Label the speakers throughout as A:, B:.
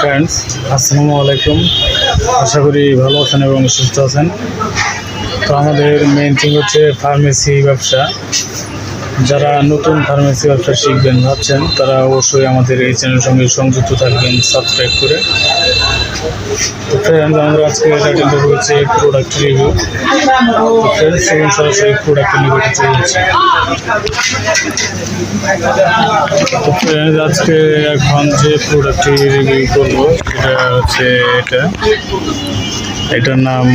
A: Friends আসসালামু আলাইকুম। আশা করি ভালো আছেন এবং সুস্থ আছেন। তো আমাদের মেন থিং হচ্ছে ফার্মেসি ব্যবসা। যারা নতুন ফার্মেসি ব্যবসা শিখবেন ভাবছেন, তারা অবশ্যই আমাদের এই চ্যানেলের সঙ্গে সংযুক্ত থাকবেন সাবস্ক্রাইব করে। তো ফ্রেন্ডস আমরা আজকে টাইটেল দেবো হচ্ছে প্রোডাক্ট রিভিউ তো ফ্রেন্ডস সেকেন্ড সরাসরি প্রোডাক্ট নিয়ে চলে যাচ্ছে। তো ফ্রেন্ডস আজকে এখন যে প্রোডাক্টটি রিভিউ করব, সেটা হচ্ছে এটা। এটার নাম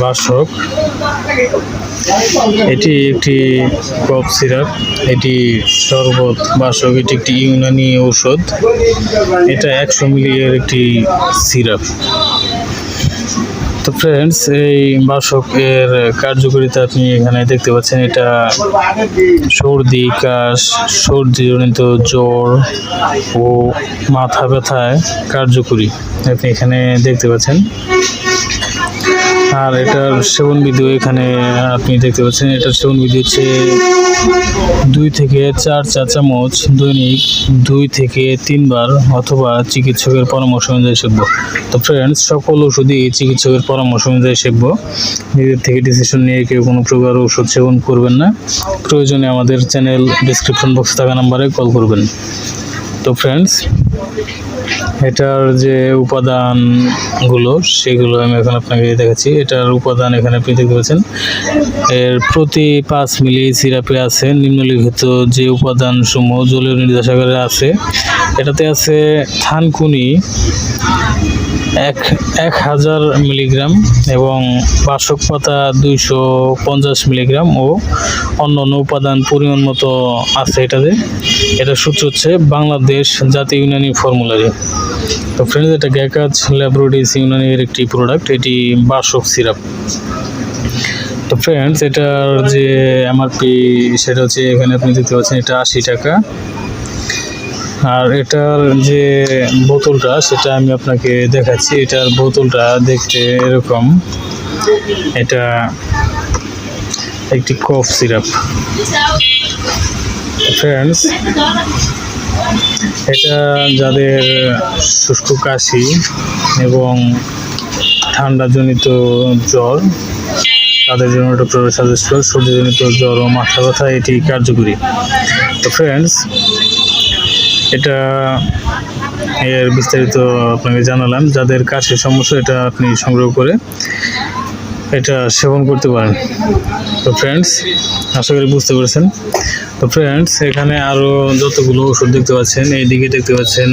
A: বাসক। এটি একটি কফ সিরাপ। এটি শরবত, বাসক, এটি একটি ইউনানি ঔষধ। এটা একশো মিলিয়ের একটি সিরাপ। তো ফ্রেন্ডস এই বাসক এর কার্যকারিতা আপনি এখানে দেখতে পাচ্ছেন, এটা সর্দি, কাশ, সর্দিজনিত জ্বর ও মাথা ব্যথায় কার্যকরী আপনি এখানে দেখতে পাচ্ছেন। আর এটার সেবন বিধি এখানে আপনি দেখতে পাচ্ছেন এটার সেবন বিধি হচ্ছে দুই থেকে চার চা চামচ দৈনিক দুই থেকে তিনবার অথবা চিকিৎসকের পরামর্শ অনুযায়ী সেবব। তো ফ্রেন্ডস সকল ওষুধই চিকিৎসকের পরামর্শ অনুযায়ী সেবব। নিজের থেকে ডিসিশন নিয়ে কেউ কোনো প্রকার ওষুধ সেবন করবেন না। প্রয়োজনে আমাদের চ্যানেল ডিসক্রিপশন বক্সে থাকা নাম্বারে কল করবেন। তো ফ্রেন্ডস এটার যে উপাদানগুলো, সেগুলো আমি এখন আপনাকে দেখাচ্ছি। এটার উপাদান এখানে আপনি দেখতে পাচ্ছেন। এর প্রতি পাঁচ মিলি সিরাপে আছে নিম্নলিখিত যে উপাদান সমূহ জলীয় নির্দেশাগারে আছে। এটাতে আছে থানকুনি এক এক হাজার মিলিগ্রাম এবং বাসক পাতা দুইশো পঞ্চাশ মিলিগ্রাম ও অন্যান্য উপাদান পরিমাণ মতো আছে এটাতে। এটা সূত্র হচ্ছে বাংলাদেশ জাতীয় ইউনানি ফর্মুলারি। তো ফ্রেন্ডস এটা গ্যাকাজ ল্যাবরেটরিজ ইউনানির একটি প্রোডাক্ট এটি বাসক সিরাপ। তো ফ্রেন্ডস এটার যে এমআরপি সেটা হচ্ছে এখানে আপনি দেখতে পাচ্ছেন, এটা আশি টাকা। আর এটার যে বোতলটা, সেটা আমি আপনাকে দেখাচ্ছি। এটার বোতলটা দেখতে এরকম। এটা একটি কফ সিরাপ। ফ্রেন্ডস এটা যাদের শুষ্ক কাশি এবং ঠান্ডাজনিত জ্বর, তাদের জন্য প্রোডাক্ট সাজেস্ট সর্দিজনিত জ্বর ও মাথা ব্যথা, এটি কার্যকরী। তো ফ্রেন্ডস এটা এর বিস্তারিত আপনাকে জানালাম। যাদের কাছে সমস্যা, এটা আপনি সংগ্রহ করে এটা সেবন করতে পারেন। তো ফ্রেন্ডস আশা করি বুঝতে পেরেছেন। তো ফ্রেন্ডস এখানে আরও যতগুলো ওষুধ দেখতে পাচ্ছেন, এইদিকে দেখতে পাচ্ছেন